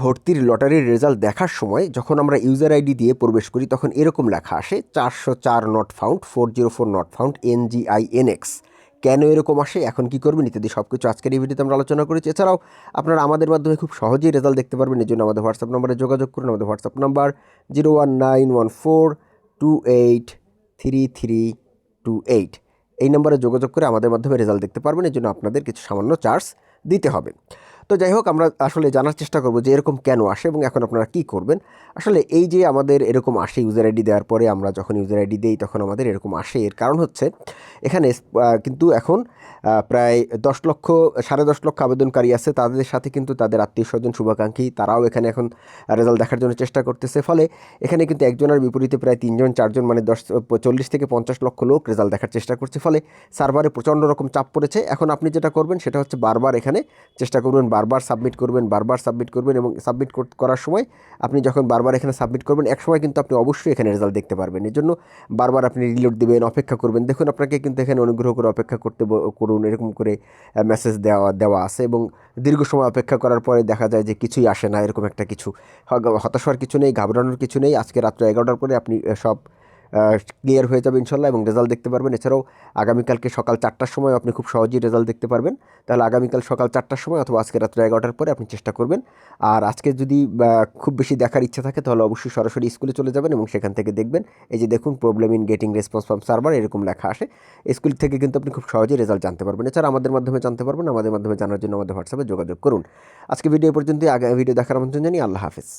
ভর্তির লটারির রেজাল্ট দেখার সময় যখন আমরা ইউজার আইডি দিয়ে প্রবেশ করি, তখন এরকম লেখা আসে, চারশো চার not found four zero four not found N G I N X কেন এরকম আসে? এখন কি করবেন? ইত্যাদি সব কিছু আজকের এই ভিডিওতে আমরা আলোচনা করেছি। এছাড়াও আপনারা আমাদের মাধ্যমে খুব সহজেই রেজাল্ট দেখতে পারবেন। এই জন্য আমাদের হোয়াটসঅ্যাপ নম্বরে যোগাযোগ করুন। আমাদের WhatsApp number zero one nine one four two eight three three two eight এই নম্বরে যোগাযোগ করে আমাদের মাধ্যমে রেজাল্ট দেখতে পারবেন। এই জন্য আপনাদের কিছু সামান্য চার্জ দিতে হবে। তো যাই হোক, আমরা আসলে জানার চেষ্টা করব যে এরকম কেন আসে এবং এখন আপনারা কী করবেন। আসলে এই যে আমাদের এরকম আসে ইউজার আইডি দেওয়ার পরে আমরা যখন ইউজার আইডি দিই, তখন আমাদের এরকম আসে। এর কারণ হচ্ছে, এখানে কিন্তু এখন প্রায় দশ লক্ষ, সাড়ে দশ লক্ষ আবেদনকারী আছে। তাদের সাথে কিন্তু তাদের আত্মীয় স্বজন শুভাকাঙ্ক্ষী, তারাও এখানে এখন রেজাল্ট দেখার জন্য চেষ্টা করতেছে। ফলে এখানে কিন্তু একজনের বিপরীতে প্রায় তিনজন, চারজন মানে দশ চল্লিশ থেকে পঞ্চাশ লক্ষ লোক রেজাল্ট দেখার চেষ্টা করছে। ফলে সার্ভারে প্রচণ্ড রকম চাপ পড়েছে। এখন আপনি যেটা করবেন, সেটা হচ্ছে বারবার এখানে চেষ্টা করবেন বারবার সাবমিট করবেন, বারবার সাবমিট করবেন এবং সাবমিট করার সময় আপনি যখন বারবার এখানে সাবমিট করবেন, এক সময় কিন্তু আপনি অবশ্যই এখানে রেজাল্ট দেখতে পারবেন। এর জন্য বারবার আপনি রিলোড দেবেন, অপেক্ষা করবেন। দেখুন, আপনাকে কিন্তু এখানে অনুগ্রহ করে অপেক্ষা করতে করুন, এরকম করে মেসেজ দেওয়া দেওয়া আছে এবং দীর্ঘ সময় অপেক্ষা করার পরে দেখা যায় যে কিছুই আসে না, এরকম একটা কিছু। হ- হতাশ হওয়ার কিছু নেই, ঘাবড়ানোর কিছু নেই। আজকে রাত্র এগারোটার পরে আপনি সব ক্লিয়ার হয়ে যাবে ইনশাল্লাহ এবং রেজাল্ট দেখতে পারবেন। এছাড়াও আগামীকালকে সকাল চারটার সময় আপনি খুব সহজেই রেজাল্ট দেখতে পারবেন। তাহলে আগামীকাল সকাল চারটার সময় অথবা আজকে রাত্রে এগারোটার পরে আপনি চেষ্টা করবেন। আর আজকে যদি খুব বেশি দেখার ইচ্ছা থাকে তাহলে অবশ্যই সরাসরি স্কুলে চলে যাবেন এবং সেখান থেকে দেখবেন। এই যে দেখুন problem in getting response from server এরকম লেখা আসে। স্কুল থেকে কিন্তু আপনি খুব সহজেই রেজাল্ট জানতে পারবেন। এছাড়া আমাদের মাধ্যমে জানতে পারবেন। আমাদের মাধ্যমে জানার জন্য আমাদের হোয়াটসঅ্যাপে যোগাযোগ করুন। আজকে ভিডিও পর্যন্ত আগে ভিডিও দেখার আমন্ত্রণ জানি আল্লাহ হাফেজ।